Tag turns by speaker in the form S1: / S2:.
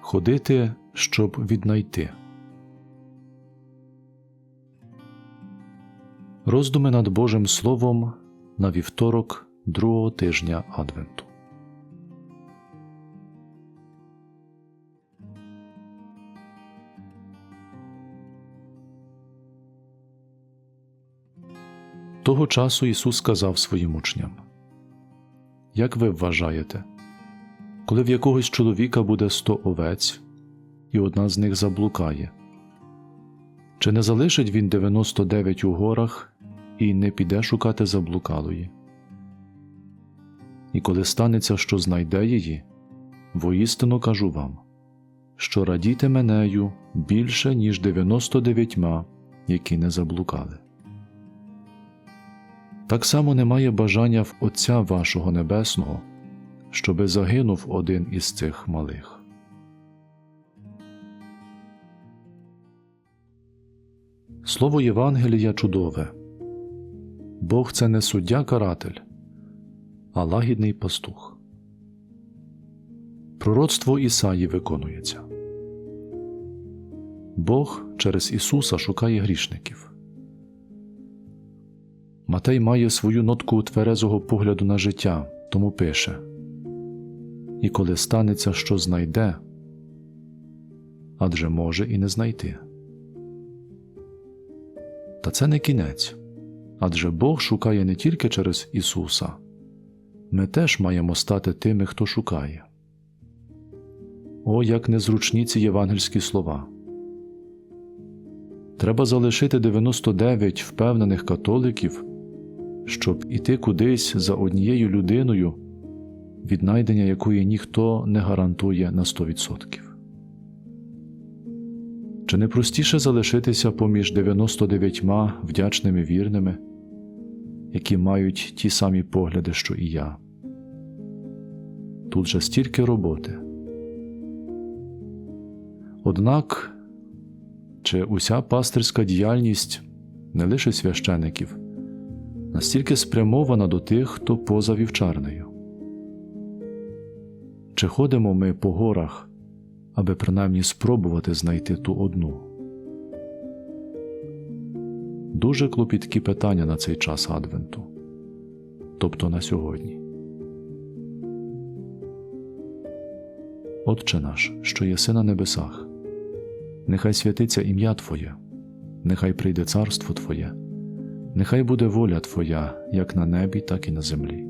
S1: Ходити, щоб віднайти. Роздуми над Божим Словом на вівторок другого тижня Адвенту. Того часу Ісус сказав своїм учням: Як ви вважаєте, коли в якогось чоловіка буде сто овець, і одна з них заблукає? Чи не залишить він 99 у горах і не піде шукати заблукалої? І коли станеться, що знайде її, воістину кажу вам, що радітиме нею більше, ніж 99, які не заблукали. Так само немає бажання в Отця вашого Небесного, щоби загинув один із цих малих. Слово Євангелія чудове. Бог це не суддя каратель, а лагідний пастух. Пророцтво Ісаї виконується. Бог через Ісуса шукає грішників. Матей має свою нотку тверезого погляду на життя, тому пише І коли станеться, що знайде, адже може і не знайти. Та це не кінець адже Бог шукає не тільки через Ісуса, ми теж маємо стати тими, хто шукає. О, як незручні ці євангельські слова. Треба залишити 99 впевнених католиків, щоб іти кудись за однією людиною, віднайдення якої ніхто не гарантує на 100%. Чи не простіше залишитися поміж 99 вдячними вірними, які мають ті самі погляди, що і я? Тут же стільки роботи. Однак, чи уся пастирська діяльність не лише священиків, настільки спрямована до тих, хто поза вівчарнею? Чи ходимо ми по горах? аби принаймні спробувати знайти ту одну. Дуже клопіткі питання на цей час Адвенту, тобто на сьогодні. Отче наш, що єси на небесах, нехай святиться ім'я Твоє, нехай прийде царство Твоє, нехай буде воля Твоя, як на небі, так і на землі.